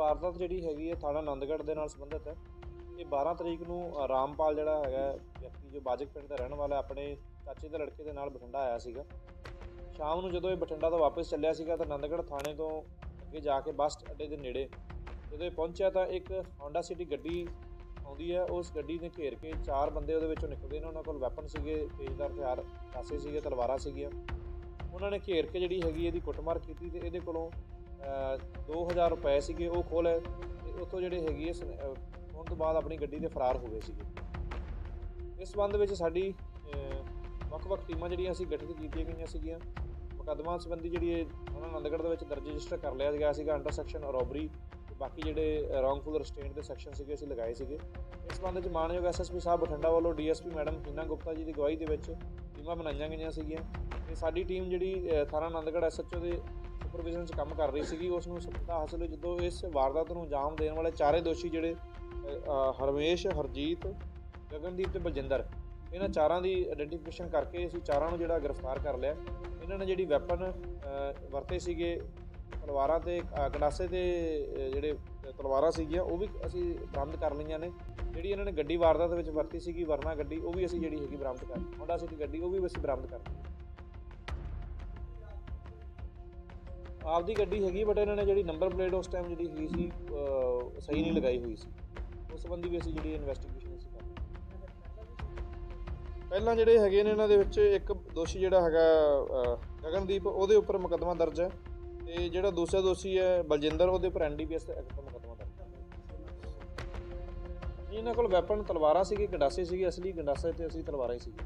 ਵਾਰਦਾਤ ਜਿਹੜੀ ਹੈਗੀ ਹੈ ਥਾਣਾ ਆਨੰਦਗੜ੍ਹ ਦੇ ਨਾਲ ਸੰਬੰਧਿਤ ਹੈ। ਇਹ 12 ਤਰੀਕ ਨੂੰ ਰਾਮਪਾਲ ਜਿਹੜਾ ਹੈਗਾ ਵਿਅਕਤੀ ਜੋ ਬਾਜਕ ਪਿੰਡ ਦਾ ਰਹਿਣ ਵਾਲਾ ਆਪਣੇ ਚਾਚੇ ਦੇ ਲੜਕੇ ਦੇ ਨਾਲ ਬਠਿੰਡਾ ਆਇਆ ਸੀਗਾ। ਸ਼ਾਮ ਨੂੰ ਜਦੋਂ ਇਹ ਬਠਿੰਡਾ ਤੋਂ ਵਾਪਸ ਚੱਲਿਆ ਸੀਗਾ ਤਾਂ ਆਨੰਦਗੜ੍ਹ ਥਾਣੇ ਤੋਂ ਅੱਗੇ ਜਾ ਕੇ ਬੱਸ ਅੱਡੇ ਦੇ ਨੇੜੇ ਜਦੋਂ ਇਹ ਪਹੁੰਚਿਆ ਤਾਂ ਇੱਕ Honda City ਗੱਡੀ ਆਉਂਦੀ ਹੈ। ਉਸ ਗੱਡੀ ਨੇ ਘੇਰ ਕੇ ਚਾਰ ਬੰਦੇ ਉਹਦੇ ਵਿੱਚੋਂ ਨਿਕਲਦੇ ਨੇ। ਉਹਨਾਂ ਕੋਲ ਵੈਪਨ ਸੀਗੇ ਤੇਜ਼ਦਾਰ ਹਥਿਆਰ ਕਾਸੇ ਸੀਗੇ, ਤਲਵਾਰਾਂ ਸੀਗੀਆਂ। ਉਹਨਾਂ ਨੇ ਘੇਰ ਕੇ ਜਿਹੜੀ ਹੈਗੀ ਇਹਦੀ ਕੁੱਟਮਾਰ ਕੀਤੀ ਤੇ ਇਹਦੇ ਕੋਲੋਂ 2000 ਰੁਪਏ ਸੀਗੇ, ਉਹ ਖੋਹ ਲਏ ਤੇ ਉੱਥੋਂ ਜਿਹੜੇ ਹੈਗੀ ਹੈ ਸਨ- ਤੋਂ ਬਾਅਦ ਆਪਣੀ ਗੱਡੀ ਦੇ ਫਰਾਰ ਹੋ ਗਏ ਸੀਗੇ। ਇਸ ਸੰਬੰਧ ਵਿੱਚ ਸਾਡੀ ਵੱਖ-ਵੱਖ ਟੀਮਾਂ ਜਿਹੜੀਆਂ ਅਸੀਂ ਗਠਿਤ ਕੀਤੀਆਂ ਗਈਆਂ ਸੀਗੀਆਂ, ਮੁਕੱਦਮਾ ਸੰਬੰਧੀ ਜਿਹੜੀ ਇਹ ਉਹਨਾਂ ਆਨੰਦਗੜ੍ਹ ਦੇ ਵਿੱਚ ਦਰਜ ਰਜਿਸਟਰ ਕਰ ਲਿਆ ਗਿਆ ਸੀਗਾ ਅੰਡਰ ਸੈਕਸ਼ਨ ਰੋਬਰੀ ਤੇ ਬਾਕੀ ਜਿਹੜੇ ਰੋਂਗਫੁਲ ਰਸਟੇਂਟ ਦੇ ਸੈਕਸ਼ਨ ਸੀਗੇ, ਅਸੀਂ ਲਗਾਏ ਸੀਗੇ। ਇਸ ਸੰਬੰਧ ਵਿੱਚ ਮਾਨਯੋਗ ਐਸਐਸਪੀ ਸਾਹਿਬ ਬਠਿੰਡਾ ਵੱਲੋਂ ਡੀਐਸਪੀ ਮੈਡਮ ਹੀਨਾ ਗੁਪਤਾ ਜੀ ਦੀ ਅਗਵਾਈ ਦੇ ਵਿੱਚ ਟੀਮਾਂ ਬਣਾਈਆਂ ਗਈਆਂ ਸੀਗੀਆਂ। ਤੇ ਸਾਡੀ ਟੀਮ ਜਿਹੜੀ ਥਾਣਾ ਆਨੰਦਗੜ੍ਹ ਐਸਐਚਓ ਦੇ ਪ੍ਰੋਵੀਜ਼ਨ 'ਚ ਕੰਮ ਕਰ ਰਹੀ ਸੀਗੀ ਉਸ ਨੂੰ ਸਫਲਤਾ ਹਾਸਲ ਹੋਈ ਜਦੋਂ ਇਸ ਵਾਰਦਾਤ ਨੂੰ ਅੰਜਾਮ ਦੇਣ ਵਾਲੇ ਚਾਰੇ ਦੋਸ਼ੀ ਜਿਹੜੇ ਹਰਮੇਸ਼ ਹਰਜੀਤ ਗਗਨਦੀਪ ਤੇ ਬਲਜਿੰਦਰ ਇਹਨਾਂ ਚਾਰਾਂ ਦੀ ਆਇਡੈਂਟੀਫਿਕੇਸ਼ਨ ਕਰਕੇ ਅਸੀਂ ਚਾਰਾਂ ਨੂੰ ਜਿਹੜਾ ਗ੍ਰਿਫਤਾਰ ਕਰ ਲਿਆ। ਇਹਨਾਂ ਨੇ ਜਿਹੜੀ ਵੈਪਨ ਵਰਤੇ ਸੀਗੇ ਤਲਵਾਰਾਂ ਤੇ ਅਹ, ਗੰਡਾਸੇ ਤੇ ਜਿਹੜੇ ਤਲਵਾਰਾਂ ਸੀਗੀਆਂ ਉਹ ਵੀ ਅਸੀਂ ਬਰਾਮਦ ਕਰ ਲਈਆਂ ਨੇ। ਜਿਹੜੀ ਇਹਨਾਂ ਨੇ ਗੱਡੀ ਵਾਰਦਾਤ ਵਿੱਚ ਵਰਤੀ ਸੀਗੀ ਵਰਨਾ ਗੱਡੀ ਉਹ ਵੀ ਅਸੀਂ ਜਿਹੜੀ ਹੈਗੀ ਬਰਾਮਦ ਕਰ ਲਈ ਹੋਂਡਾ ਸਿਟੀ ਗੱਡੀ ਉਹ ਵੀ ਅਸੀਂ ਬਰਾਮਦ ਕਰ ਲਈ ਆਪਦੀ ਗੱਡੀ ਹੈਗੀ ਬਟ ਇਹਨਾਂ ਨੇ ਜਿਹੜੀ ਨੰਬਰ ਪਲੇਟ ਉਸ ਟਾਈਮ ਜਿਹੜੀ ਹੈਗੀ ਸੀ ਅਹ, ਸਹੀ ਨਹੀਂ ਲਗਾਈ ਹੋਈ ਸੀ। ਉਸ ਸੰਬੰਧੀ ਵੀ ਅਸੀਂ ਜਿਹੜੀ ਇਨਵੈਸਟੀਗੇਸ਼ਨ ਅਸੀਂ ਕਰ ਰਹੇ ਪਹਿਲਾਂ ਜਿਹੜੇ ਹੈਗੇ ਨੇ ਇਹਨਾਂ ਦੇ ਵਿੱਚ ਇੱਕ ਦੋਸ਼ੀ ਜਿਹੜਾ ਹੈਗਾ ਅਹ, ਗਗਨਦੀਪ ਉਹਦੇ ਉੱਪਰ ਮੁਕੱਦਮਾ ਦਰਜ ਹੈ। ਤੇ ਜਿਹੜਾ ਦੂਸਰਾ ਦੋਸ਼ੀ ਹੈ ਬਲਜਿੰਦਰ ਉਹਦੇ ਉੱਪਰ ਐਨਡੀਪੀਐਸ ਐਕਟ ਦਾ ਮੁਕੱਦਮਾ ਦਰਜ ਹੈ। ਇਹਨਾਂ ਕੋਲ ਵੈਪਨ ਤਲਵਾਰਾਂ ਸੀਗੀ ਗੰਡਾਸੇ ਸੀਗੇ। ਅਸਲੀ ਗੰਡਾਸੇ ਤੇ ਅਸੀਂ ਤਲਵਾਰਾਂ ਹੀ ਸੀਗੀ